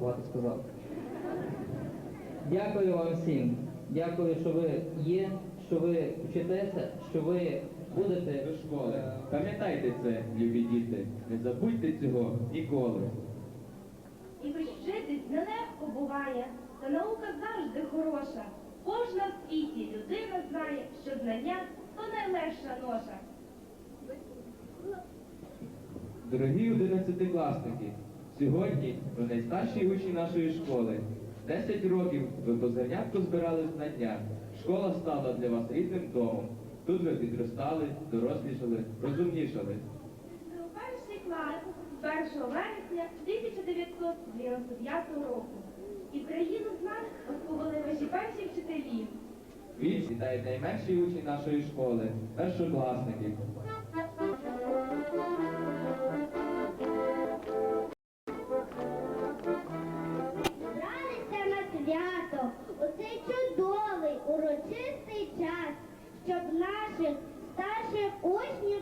багато сказав. Дякую вам всім. Дякую, що ви є, що ви вчитеся, що ви будете До школи. Пам'ятайте це, любі діти. Не забудьте цього ніколи. І хоч вчитись нелегко буває, та наука завжди хороша. Кожна в світі людина знає, що знання то найлегша ноша. Дорогі одинадцятикласники, сьогодні ви найстарші учні нашої школи. Десять років ви позернятко збирали знання. Школа стала для вас рідним домом. Тут ви підростали, дорослішали, розумнішали. Перший клас 1 вересня 1999 року. І країну з нас розповіли ваші перші вчителі. Від вітають найменші учні нашої школи, першокласники.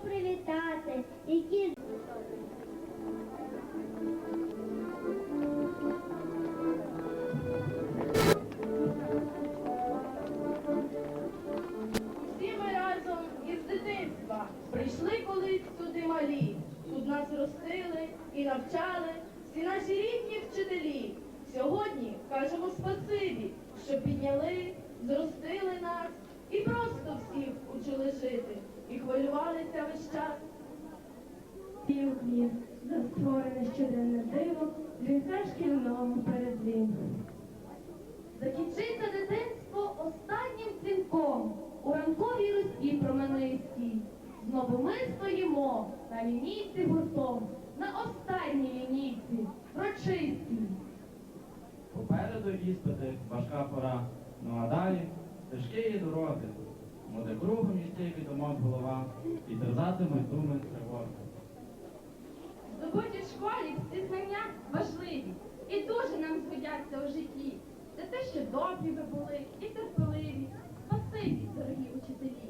Привітати, які Всі ми разом із дитинства прийшли колись сюди малі. Тут нас ростили і навчали всі наші рідні вчителі. Сьогодні кажемо спасибі, що підняли, зростили нас і просто всіх учили жити, і хвилювалися весь час. Півдні за створене щоденне диво, дзвінка шкільного передзвін. Закінчиться дитинство останнім дзвінком у ранковій росі променистій. Знову ми стоїмо на лінійці гуртом, на останній лінійці, врочистій. Попереду іспити важка пора, ну а далі є дороги. Буде кругом стільки домов голова, і терзатимуть думи тривоги. Здобуті в школі всі знання важливі і дуже нам згодяться у житті. За те, що добрі ви були і терпеливі. Спасибі, дорогі учителі.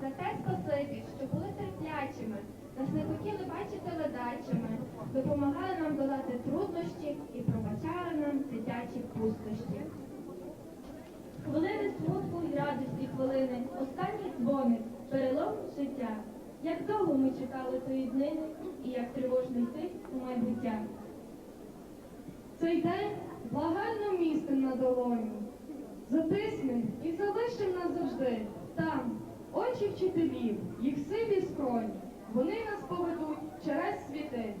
За те спасибі, що були терплячими, нас не хотіли бачити ледачими, допомагали нам долати труднощі і пробачали нам дитячі пустощі. Хвилини смутку і радості хвилини, останній дзвоник, перелом життя. Як довго ми чекали тої днини, і як тривожно йти у майбуття. Цей день благально містим на долоні. Затисни і залишим назавжди там, очі вчителів, їх сиві скроні. Вони нас поведуть через світи.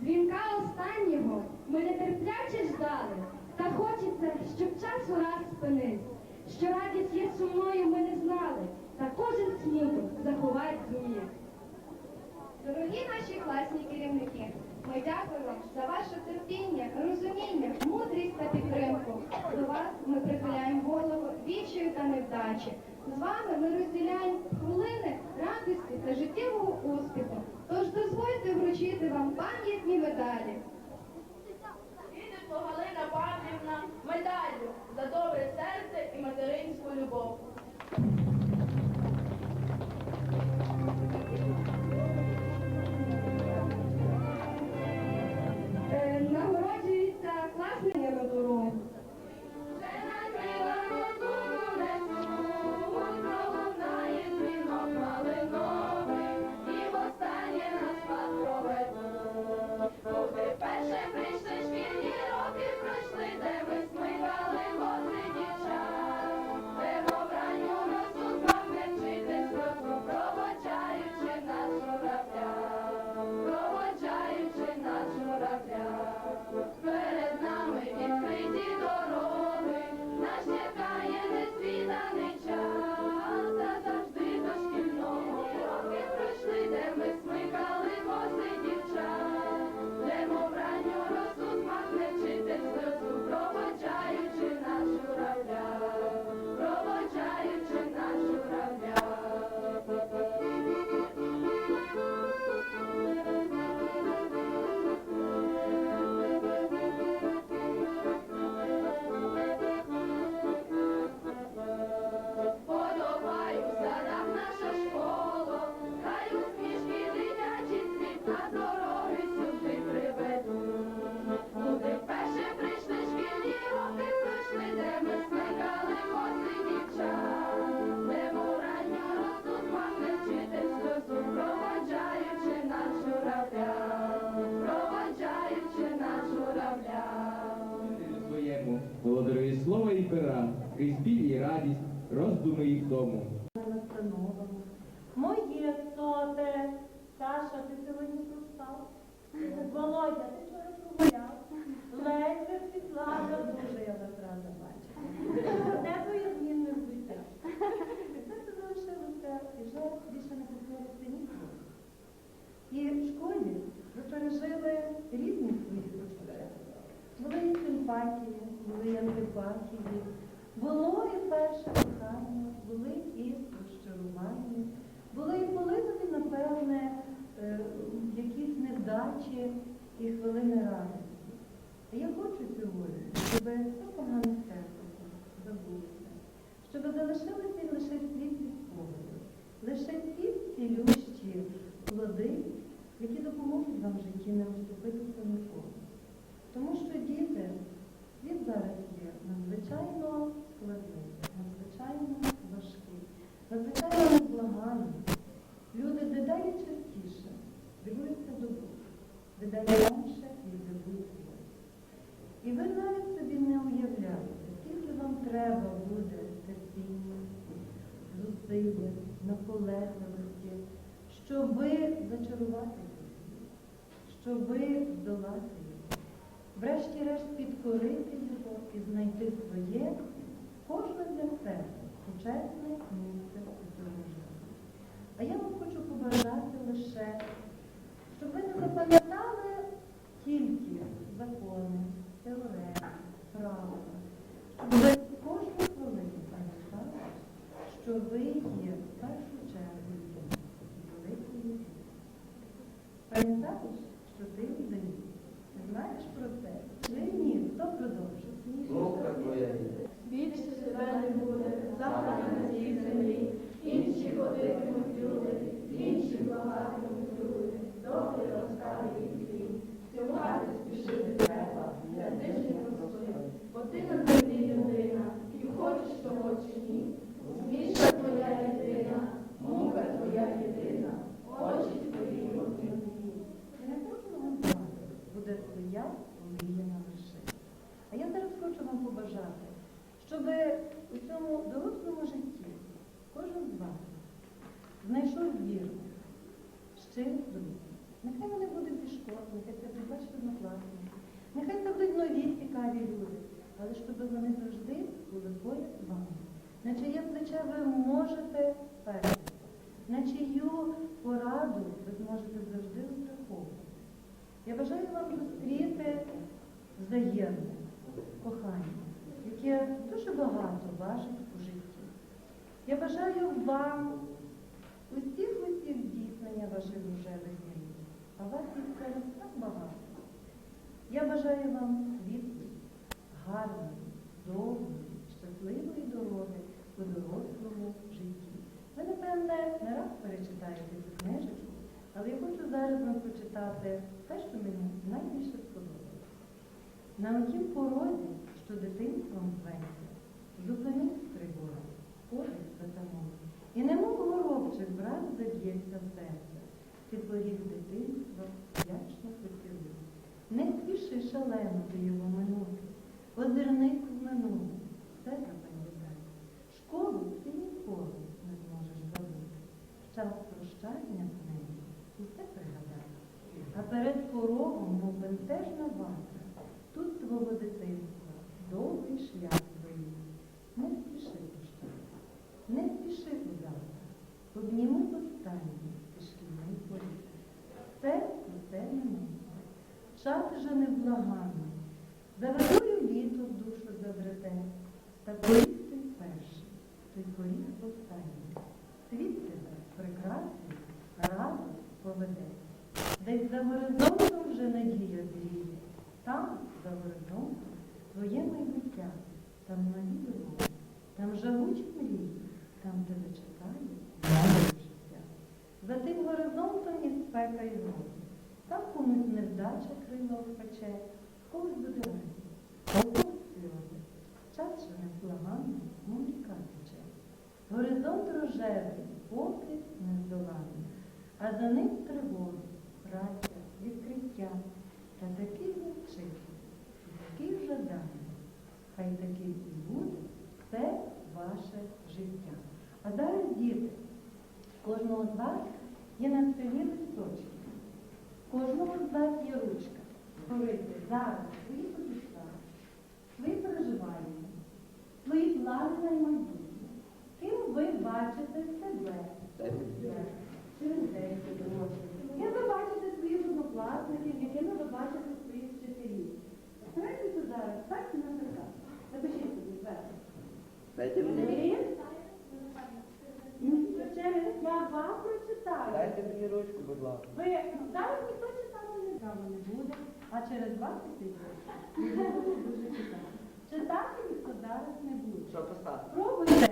Дзвінка останнього ми нетерпляче ждали, та хочеться, щоб час ураз спинив. Що радість є сумною, ми не знали, та кожен смуток заховає зміг. Дорогі наші класні керівники, ми дякуємо за ваше терпіння, розуміння, мудрість та підтримку. До вас ми прихиляємо голову вічою та невдачі. З вами ми розділяємо хвилини радості та життєвого успіху. Тож дозвольте вручити вам пам'ятні медалі. Відео Галина Павлівна медаллю за добре серце і материнську любов. Крізь біль і радість, роздуми їх дому. Моє соте. Саша, ти сьогодні проспав? Володя, ти вчора прогуляв? Леся, Світлана, дуже я вас рада бачити. Де твоє змінне взуття? Це все залишилося і вже більше не повториться ніколи. І в школі ви пережили різні свої почуття. Були і симпатії, були і антипатії, було і перше кохання, були і розчарування, були і полинові, напевне, е, якісь невдачі і хвилини радості. А я хочу сьогодні, щоб все погане серце забулося, щоб залишилися лише світлі спогади, лише ті цілющі плоди, які допоможуть вам в житті не розступитися ніколи. Тому що діти, світ зараз є надзвичайно складний, надзвичайно важкий, надзвичайно неблаганний. Люди дедалі частіше дивуються до Бога, дедалі менше віддадуть Богу. І ви навіть собі не уявляєте, скільки вам треба буде терпіння, зусилля, наполегливості, щоби зачарувати його, щоби здолати його, врешті-решт підкорити його і знайти своє, кожне для себе почесне місце у цьому житті. А я вам хочу побажати лише, щоб ви не запам'ятали тільки закони, теореми, правила, щоб ви кожну хвилину пам'ятали, що ви є в першу чергу людиною, великою людиною. Пам'ятаєш, що ти людина? Ти знаєш про це? Чи ні? Хто продовжує? Більше тебе не буде, завтра на цій землі. Інші ходитимуть люди, інші благатимуть люди. Добре розставить світ. Сьогодні спішити треба, для тиждень розпи. Бо ти на землі людина, і хочеш того чи ні. Смішка твоя єдина, мука твоя єдина, очі твої одні. І не кожного з вас буде своя омріяна вершина. А я зараз хочу вам побажати, щоб у цьому дорослому житті кожен з вас знайшов віру, щирих друзів. Нехай вони будуть зі школи, нехай це будуть ваші однокласники, нехай це будуть нові цікаві люди, але щоб вони завжди були поряд з вами. На чиє плече ви можете сперти, на чию пораду ви зможете завжди. Я бажаю вам зустріти взаємне кохання, яке дуже багато важить у житті. Я бажаю вам усіх усіх здійснення ваших рожевих мрій, а вас їх зараз так багато. Я бажаю вам світлої, гарної, довгої, щасливої дороги у дорослому житті. Ви, напевне, не раз перечитаєте цю книжечку, але я хочу зараз вам прочитати те, що мені найбільше сподобалося. На отім порозі, що дитинством зветься, зупинись тривога, подих затамуй. І немов горобчик враз заб'ється в серце, ти поріг дитинства вдячно поцілуй. Не спіши шалено ти його минути, озирнись в минуле, все запам'ятай. Школу ти ніколи не зможеш забути. В час прощання з нею усе пригадай. А перед порогом, мов бентежна вата, тут твого дитинства довгий шлях твої. Не спіши пощати, не спіши завтра, обніми останній ти шкільний поріг. Все усе не Час же невблаганний, там, за горизонтом, твоє майбуття, там нові дороги, там жагучі мрії, там тебе чекає нове життя. За тим горизонтом і спека і горе. Там комусь невдача крило впече, когось буде радість, когось сльози. Час же невблаганний, мов ріка тече. Горизонт рожевий, поки нездоланий, а за ним тривоги, праця, відкриття, та такий вовчий, і такий жаданий. хай таким і буде все ваше життя. А зараз, діти, кожного з вас є на столі листочки. Кожного з вас є ручка. Говорите зараз свої почуття, свої переживання, свої плани на майбутнє. Ким ви бачите себе? Через 10 років. Ким ви бачите своїх однокласників, якими ви бачите своїх вчителів? Старайтеся зараз, ставте на серця. Запишіть собі зверху. Вчителі? Через я вам прочитаю. Дайте мені ручку, будь ласка. Ви зараз ніхто читати не право не буде, а через 20 років ви будете дуже читати. Читати ніхто зараз не буде. Що писати? Пробуйте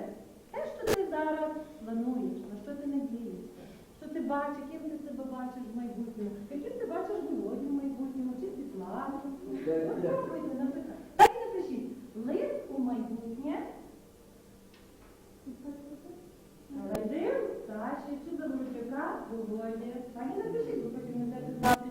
те, що ти зараз плануєш, на що ти надієшся, що ти бачиш, яким ти себе бачиш в майбутньому, яким ти бачиш Володю в майбутньому, чи Світлану. От Пробуйте, наприклад. Так і напишіть. Лист у майбутнє. Вадим, Саші, чи Володі. Так і напишіть, бо потім не те